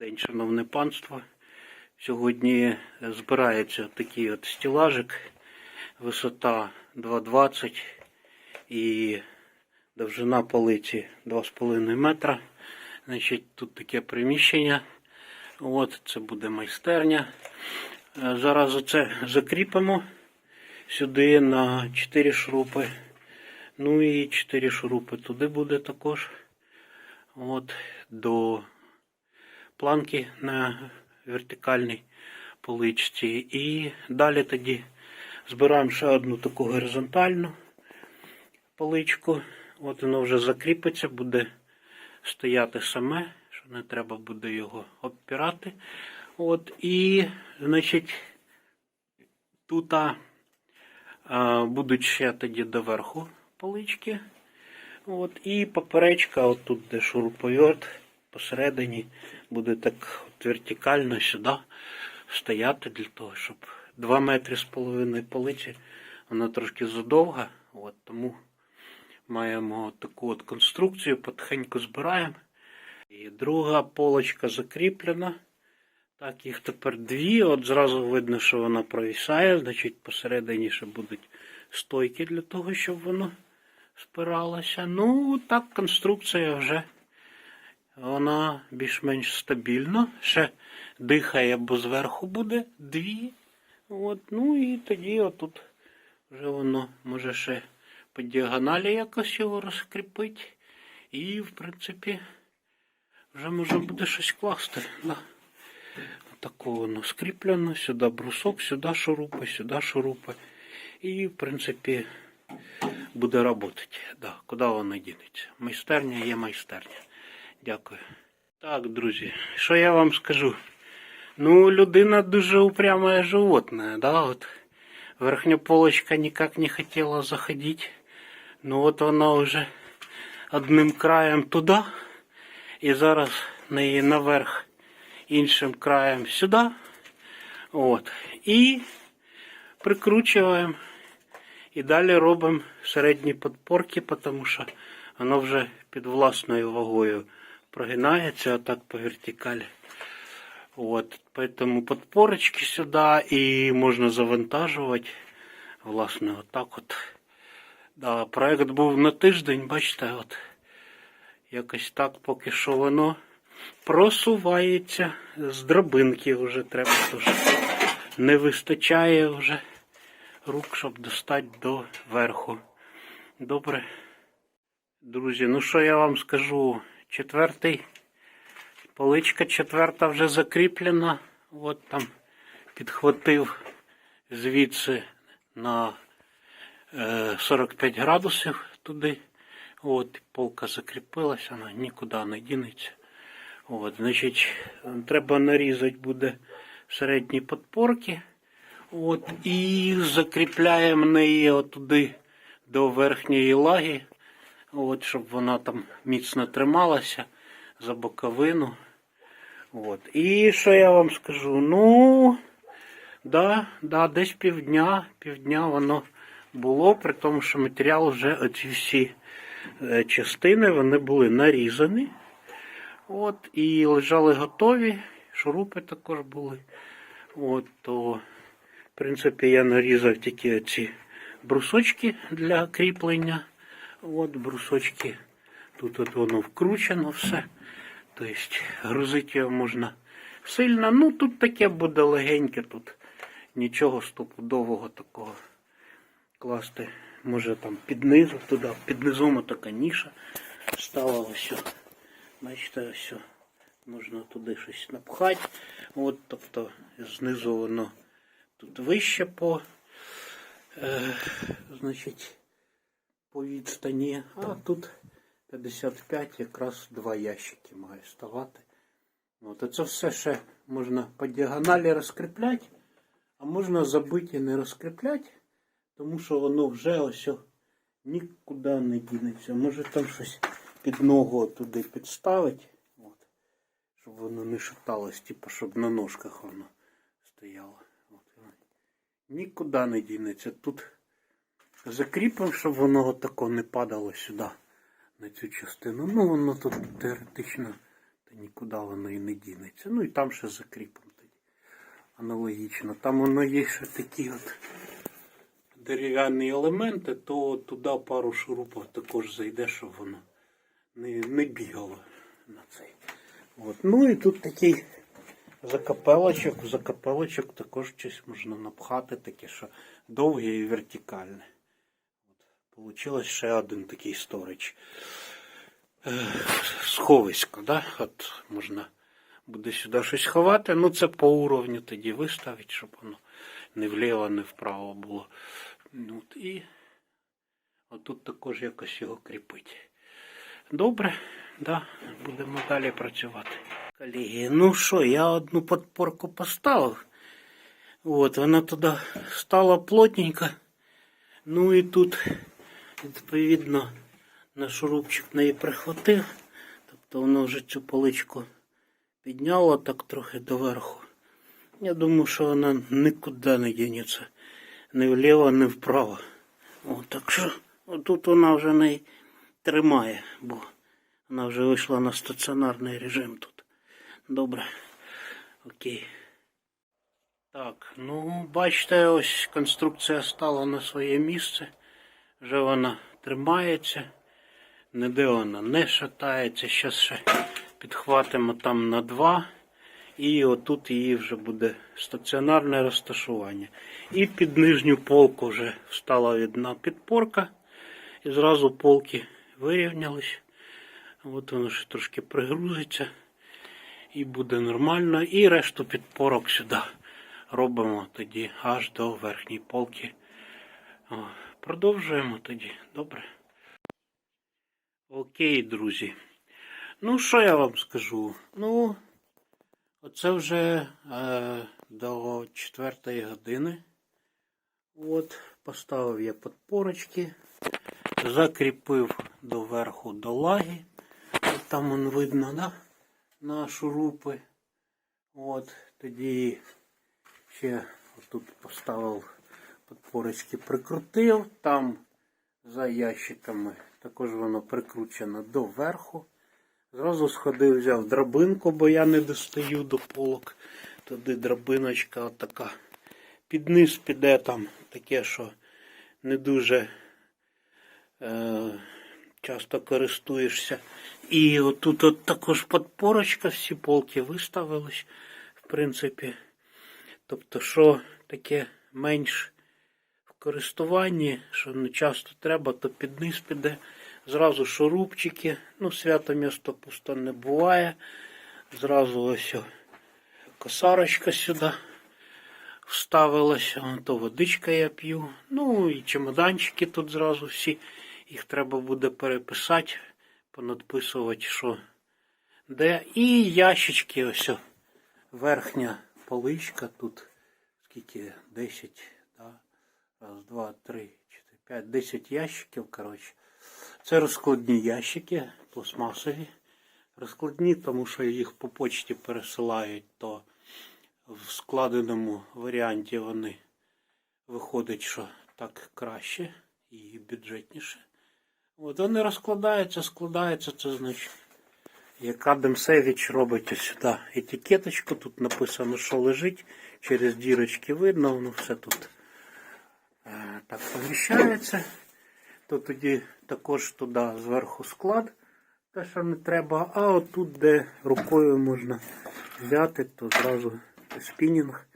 День, шановне панство. Сьогодні збирається такий от стілажик, висота 2,20 і довжина полиці 2,5 метра. Значить, тут таке приміщення. От, це буде майстерня. Е, Зараз оце закріпимо сюди на 4 шурупи. Ну і 4 шурупи туди буде також. От, до планки на вертикальній поличці. І далі тоді збираємо ще одну таку горизонтальну поличку. От воно вже закріпиться, буде стояти саме, що не треба буде його обпирати. От, і, значить, тут а, будуть ще тоді доверху полички. От, і поперечка, от тут де шуруповерт, посередині буде так от вертикально сюди стояти для того, щоб 2 метри з половиною полиці, вона трошки задовга. От, тому маємо таку от конструкцію, потихеньку збираємо. І друга полочка закріплена. Так, їх тепер дві. От зразу видно, що вона провісає, значить посередині ще будуть стойки для того, щоб воно спиралося. Ну, так, конструкція вже вона більш-менш стабільна. Ще дихає, бо зверху буде дві. От, ну і тоді отут вже воно може ще по діагоналі якось його розкріпити. І, в принципі, вже можна буде щось класти. Да. Тако воно скріплено, сюди брусок, сюди шурупи, сюди шурупи. І, в принципі, буде працювати. Да, куди воно дінеться? Майстерня є майстерня. Дякую. Так, друзі, що я вам скажу? Ну, людина дуже упрямое животное, да, вот. Верхня полочка никак не хотела заходить. Ну от вона вже одним краєм туди. І зараз неї наверх іншим краєм сюди. От. І прикручуємо. І далі робимо середні подпорки, тому що воно вже під власною вагою прогинається отак по вертикалі. От, поэтому подпорочки сюди і можна завантажувати. Власне, отак от. Да, проект був на тиждень, бачите, от. Якось так поки що воно просувається. З драбинки вже треба дуже. Не вистачає вже рук, щоб достати до верху. Добре. Друзі, ну що я вам скажу? Четвертий. Поличка четверта вже закріплена. От там підхватив звідси на е, 45 градусів туди. От, полка закріпилася, вона нікуди не дінеться. От, значить, треба нарізати буде середні подпорки. От, і закріпляємо неї отуди до верхньої лаги, от, щоб вона там міцно трималася за боковину. От. І що я вам скажу? Ну, да, да, десь півдня, півдня воно було, при тому, що матеріал вже оці всі е, частини вони були нарізані. От, і лежали готові, шурупи також були. От, то, в принципі, я нарізав тільки ці брусочки для кріплення. От брусочки. Тут от воно вкручено все. Тобто грузити його можна сильно. Ну тут таке буде легеньке, тут нічого стопудового такого класти. Може там під низу туди, під низом така ніша стала ось. Бачите, ось. Можна туди щось напхати. От, тобто знизу воно тут вище по, е, значить, по відстані, а тут 55 якраз два ящики має ставати. От, а це все ще можна по діагоналі розкріпляти, а можна забити і не розкріпляти, тому що воно вже ось нікуди не дінеться. Може там щось під ногу туди підставити, от, щоб воно не шаталось, типу, щоб на ножках воно стояло. От, нікуди не дінеться. Тут закріпимо, щоб воно отако не падало сюди на цю частину. Ну, воно тут теоретично Та нікуди воно і не дінеться. Ну і там ще закріпимо тоді. Аналогічно. Там воно є ще такі от дерев'яні елементи, то туди пару шурупів також зайде, щоб воно не, не бігало на цей. От. Ну і тут такий закапелочок. Закапелочок також щось можна напхати, таке, що довге і вертикальне. Получилось ще один такий сторич. Е, Сховисько, да? От можна буде сюди щось ховати. Ну це по уровню тоді виставити, щоб воно не вліво, не вправо було. Ну, От, і отут також якось його кріпити. Добре, да, будемо далі працювати. Колеги, ну що, я одну подпорку поставив. От, вона туди стала плотненько. Ну і тут, відповідно, на шурупчик неї прихватив. Тобто воно вже цю поличку підняло так трохи доверху. Я думаю, що вона нікуди не дінеться. Ні вліво, ні вправо. О, так що отут вона вже не тримає, бо вона вже вийшла на стаціонарний режим тут. Добре. Окей. Так, ну бачите, ось конструкція стала на своє місце. Вже вона тримається. Ніде вона не шатається. Зараз ще підхватимо там на два. І отут її вже буде стаціонарне розташування. І під нижню полку вже встала одна підпорка. І зразу полки вирівнялись. От воно ще трошки пригрузиться. І буде нормально. І решту підпорок сюди робимо тоді аж до верхньої полки. Продовжуємо тоді. Добре. Окей, друзі. Ну, що я вам скажу? Ну, оце вже е, до четвертої години. От, поставив я подпорочки, закріпив доверху до лаги. От там он видно, да? На шурупи. От, тоді ще тут поставив подпорочки, прикрутив. Там за ящиками також воно прикручено до верху. Зразу сходив, взяв драбинку, бо я не достаю до полок. Туди драбиночка отака. Під низ піде там таке, що не дуже е, часто користуєшся. І отут от також подпорочка, всі полки виставились, в принципі. Тобто, що таке менш користуванні, що не часто треба, то під низ піде. Зразу шурупчики. Ну, свято місто пусто не буває. Зразу ось косарочка сюди вставилася. То водичка я п'ю. Ну і чемоданчики тут зразу всі. Їх треба буде переписати, понадписувати, що де. І ящички ось. Верхня поличка тут. Скільки? 10, да? Раз, два, три, чотири, п'ять, 10 ящиків, коротше. Це розкладні ящики, пластмасові. Розкладні, тому що їх по почті пересилають, то в складеному варіанті вони виходить, що так краще і бюджетніше. От вони розкладаються, складаються, це значить. Як Адам робить ось сюди етикеточку, тут написано, що лежить, через дірочки видно, воно все тут так поміщається. То тоді також туди зверху склад, те, що не треба, а отут, де рукою можна взяти, то зразу спінінг,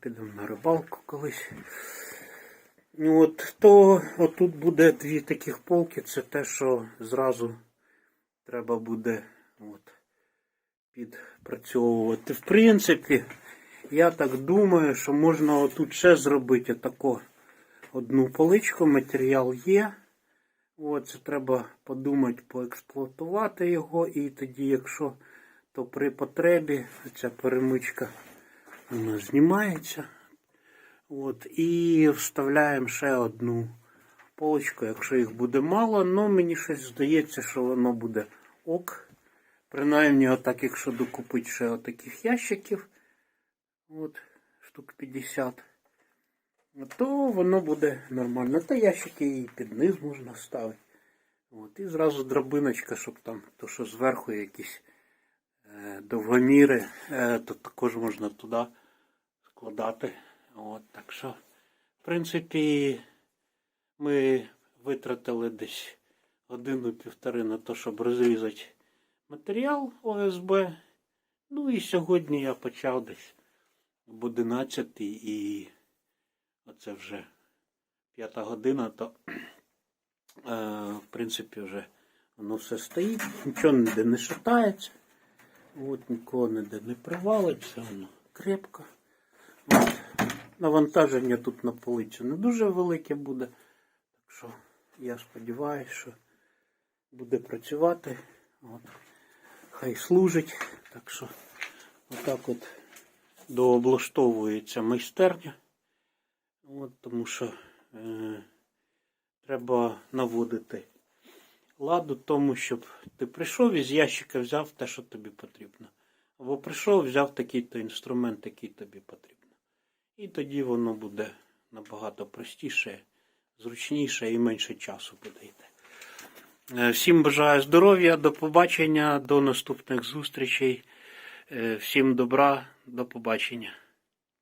підемо на рибалку колись. Ну, От, то отут буде дві таких полки, це те, що зразу треба буде от, підпрацьовувати. В принципі, я так думаю, що можна отут ще зробити таку одну поличку, матеріал є. От, треба подумати, поексплуатувати його, і тоді, якщо то при потребі ця перемичка вона знімається. От, і вставляємо ще одну полочку, якщо їх буде мало, але мені щось здається, що воно буде ок. Принаймні, отак, якщо докупити ще отаких ящиків, от, штук 50, то воно буде нормально. Та ящики і під низ можна ставити. От, і зразу драбиночка, щоб там, то що зверху якісь е, довгоміри, е, то також можна туди складати. От, так що, в принципі, ми витратили десь годину-півтори на те, щоб розрізати матеріал ОСБ. Ну і сьогодні я почав десь об 11 і оце вже п'ята година, то е, в принципі вже воно все стоїть, нічого ніде не шатається. От нікого ніде не привалиться, воно крепко. От. Навантаження тут на полицю не дуже велике буде. Так що я сподіваюся, що буде працювати. От. Хай служить. Так що отак от дооблаштовується майстерня. От, тому що е, треба наводити ладу тому, щоб ти прийшов із ящика, взяв те, що тобі потрібно. Або прийшов, взяв такий-то інструмент, який тобі потрібно. І тоді воно буде набагато простіше, зручніше і менше часу буде. Е, Всім бажаю здоров'я, до побачення, до наступних зустрічей. Е, Всім добра, до побачення.